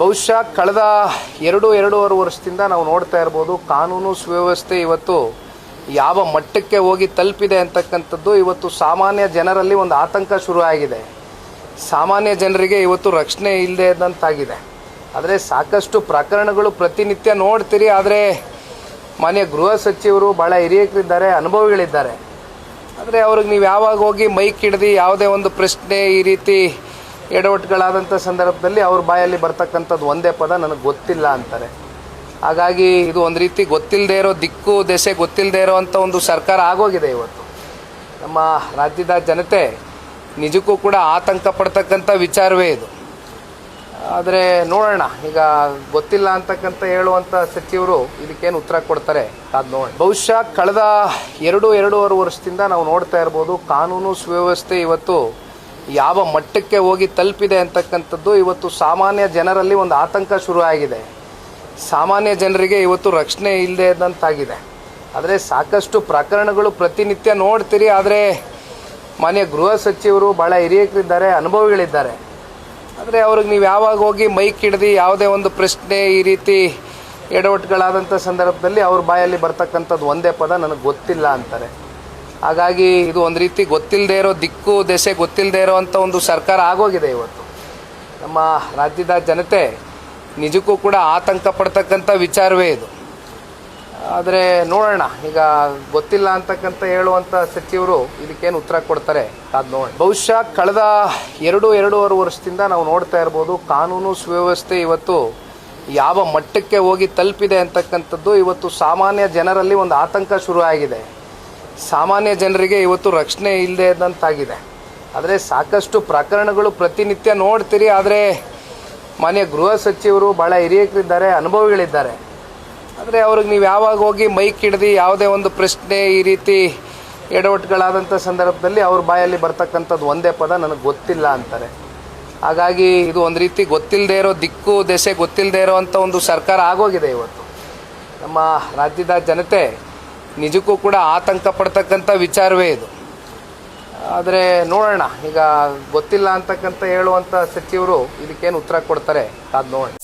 ಬಹುಶಃ ಕಳೆದ ಎರಡು ಎರಡೂವರೆ ವರ್ಷದಿಂದ ನಾವು ನೋಡ್ತಾ ಇರ್ಬೋದು ಕಾನೂನು ಸುವ್ಯವಸ್ಥೆ ಇವತ್ತು ಯಾವ ಮಟ್ಟಕ್ಕೆ ಹೋಗಿ ತಲುಪಿದೆ ಅಂತಕ್ಕಂಥದ್ದು ಇವತ್ತು ಸಾಮಾನ್ಯ ಜನರಲ್ಲಿ ಒಂದು ಆತಂಕ ಶುರು ಆಗಿದೆ. ಸಾಮಾನ್ಯ ಜನರಿಗೆ ಇವತ್ತು ರಕ್ಷಣೆ ಇಲ್ಲದೆ ಇದ್ದಂತಾಗಿದೆ. ಆದರೆ ಸಾಕಷ್ಟು ಪ್ರಕರಣಗಳು ಪ್ರತಿನಿತ್ಯ ನೋಡ್ತೀರಿ, ಆದರೆ ಮಾನ್ಯ ಗೃಹ ಸಚಿವರು ಭಾಳ ಹಿರಿಯಕರಿದ್ದಾರೆ ಅನುಭವಿಗಳಿದ್ದಾರೆ. ಆದರೆ ಅವ್ರಿಗೆ ನೀವು ಯಾವಾಗ ಹೋಗಿ ಮೈಕ್ ಹಿಡ್ದು ಯಾವುದೇ ಒಂದು ಪ್ರಶ್ನೆ ಈ ರೀತಿ ಎಡವಟ್ಟುಗಳಾದಂಥ ಸಂದರ್ಭದಲ್ಲಿ ಅವ್ರ ಬಾಯಲ್ಲಿ ಬರ್ತಕ್ಕಂಥದ್ದು ಒಂದೇ ಪದ ನನಗೆ ಗೊತ್ತಿಲ್ಲ ಅಂತಾರೆ. ಹಾಗಾಗಿ ಇದು ಒಂದು ರೀತಿ ಗೊತ್ತಿಲ್ಲದೆ ಇರೋ ದಿಕ್ಕು, ದೆಸೆ ಗೊತ್ತಿಲ್ಲದೆ ಇರೋ ಅಂಥ ಒಂದು ಸರ್ಕಾರ ಆಗೋಗಿದೆ ಇವತ್ತು. ನಮ್ಮ ರಾಜ್ಯದ ಜನತೆ ನಿಜಕ್ಕೂ ಕೂಡ ಆತಂಕ ಪಡ್ತಕ್ಕಂಥ ವಿಚಾರವೇ ಇದು. ಆದರೆ ನೋಡೋಣ, ಈಗ ಗೊತ್ತಿಲ್ಲ ಅಂತಕ್ಕಂಥ ಹೇಳುವಂಥ ಸಚಿವರು ಇದಕ್ಕೇನು ಉತ್ತರ ಕೊಡ್ತಾರೆ ಅದು ನೋಡಿ ಬಹುಶಃ ಕಳೆದ ಎರಡು, ಎರಡೂವರೆ ವರ್ಷದಿಂದ ನಾವು ನೋಡ್ತಾ ಇರ್ಬೋದು, ಕಾನೂನು ಸುವ್ಯವಸ್ಥೆ ಇವತ್ತು ಯಾವ ಮಟ್ಟಕ್ಕೆ ಹೋಗಿ ತಲುಪಿದೆ ಅಂತಕ್ಕಂಥದ್ದು ಇವತ್ತು ಸಾಮಾನ್ಯ ಜನರಲ್ಲಿ ಒಂದು ಆತಂಕ ಶುರು ಆಗಿದೆ ಸಾಮಾನ್ಯ ಜನರಿಗೆ ಇವತ್ತು ರಕ್ಷಣೆ ಇಲ್ಲದೆ ಇದ್ದಂತಾಗಿದೆ. ಆದರೆ ಸಾಕಷ್ಟು ಪ್ರಕರಣಗಳು ಪ್ರತಿನಿತ್ಯ ನೋಡ್ತೀರಿ, ಆದರೆ ಮಾನ್ಯ ಗೃಹ ಸಚಿವರು ಭಾಳ ಹಿರಿಯಕರಿದ್ದಾರೆ, ಅನುಭವಿಗಳಿದ್ದಾರೆ. ಆದರೆ ಅವ್ರಿಗೆ ನೀವು ಯಾವಾಗ ಹೋಗಿ ಮೈಕ್ ಹಿಡ್ದು ಯಾವುದೇ ಒಂದು ಪ್ರಶ್ನೆ ಈ ರೀತಿ ಎಡವಟ್ಗಳಾದಂಥ ಸಂದರ್ಭದಲ್ಲಿ ಅವ್ರ ಬಾಯಲ್ಲಿ ಬರ್ತಕ್ಕಂಥದ್ದು ಒಂದೇ ಪದ, ನನಗೆ ಗೊತ್ತಿಲ್ಲ ಅಂತಾರೆ. ಹಾಗಾಗಿ ಇದು ಒಂದು ರೀತಿ ಗೊತ್ತಿಲ್ಲದೆ ಇರೋ ದಿಕ್ಕು, ದೆಸೆ ಗೊತ್ತಿಲ್ಲದೆ ಇರೋ ಅಂಥ ಒಂದು ಸರ್ಕಾರ ಆಗೋಗಿದೆ ಇವತ್ತು. ನಮ್ಮ ರಾಜ್ಯದ ಜನತೆ ನಿಜಕ್ಕೂ ಕೂಡ ಆತಂಕ ಪಡ್ತಕ್ಕಂಥ ವಿಚಾರವೇ ಇದು. ಆದರೆ ನೋಡೋಣ, ಈಗ ಗೊತ್ತಿಲ್ಲ ಅಂತಕ್ಕಂಥ ಹೇಳುವಂಥ ಸಚಿವರು ಇದಕ್ಕೇನು ಉತ್ತರ ಕೊಡ್ತಾರೆ ಅದು ನೋಡಿ ಬಹುಶಃ ಕಳೆದ ಎರಡು, ಎರಡೂವರೆ ವರ್ಷದಿಂದ ನಾವು ನೋಡ್ತಾ ಇರ್ಬೋದು, ಕಾನೂನು ಸುವ್ಯವಸ್ಥೆ ಇವತ್ತು ಯಾವ ಮಟ್ಟಕ್ಕೆ ಹೋಗಿ ತಲುಪಿದೆ ಅಂತಕ್ಕಂಥದ್ದು ಇವತ್ತು ಸಾಮಾನ್ಯ ಜನರಲ್ಲಿ ಒಂದು ಆತಂಕ ಶುರುವಾಗಿದೆ. ಸಾಮಾನ್ಯ ಜನರಿಗೆ ಇವತ್ತು ರಕ್ಷಣೆ ಇಲ್ಲದೆ ಇದ್ದಂತಾಗಿದೆ. ಆದರೆ ಸಾಕಷ್ಟು ಪ್ರಕರಣಗಳು ಪ್ರತಿನಿತ್ಯ ನೋಡ್ತೀರಿ, ಆದರೆ ಮಾನ್ಯ ಗೃಹ ಸಚಿವರು ಭಾಳ ಹಿರಿಯಕರಿದ್ದಾರೆ, ಅನುಭವಿಗಳಿದ್ದಾರೆ. ಆದರೆ ಅವ್ರಿಗೆ ನೀವು ಯಾವಾಗ ಹೋಗಿ ಮೈಕ್ ಹಿಡ್ದು ಯಾವುದೇ ಒಂದು ಪ್ರಶ್ನೆ ಈ ರೀತಿ ಎಡವಟ್ಟುಗಳಾದಂಥ ಸಂದರ್ಭದಲ್ಲಿ ಅವ್ರ ಬಾಯಲ್ಲಿ ಬರ್ತಕ್ಕಂಥದ್ದು ಒಂದೇ ಪದ, ನನಗೆ ಗೊತ್ತಿಲ್ಲ ಅಂತಾರೆ. ಹಾಗಾಗಿ ಇದು ಒಂದು ರೀತಿ ಗೊತ್ತಿಲ್ಲದೆ ಇರೋ ದಿಕ್ಕು, ದೆಸೆ ಗೊತ್ತಿಲ್ಲದೆ ಇರೋ ಅಂಥ ಒಂದು ಸರ್ಕಾರ ಆಗೋಗಿದೆ ಇವತ್ತು. ನಮ್ಮ ರಾಜ್ಯದ ಜನತೆ ನಿಜಕ್ಕೂ ಕೂಡ ಆತಂಕ ಪಡ್ತಕ್ಕಂಥ ವಿಚಾರವೇ ಇದು. ಆದರೆ ನೋಡೋಣ. ಈಗ ಗೊತ್ತಿಲ್ಲ ಅಂತಕ್ಕಂಥ ಹೇಳುವಂಥ ಸಚಿವರು ಇದಕ್ಕೇನು ಉತ್ತರ ಕೊಡ್ತಾರೆ ಅದು ನೋಡಿ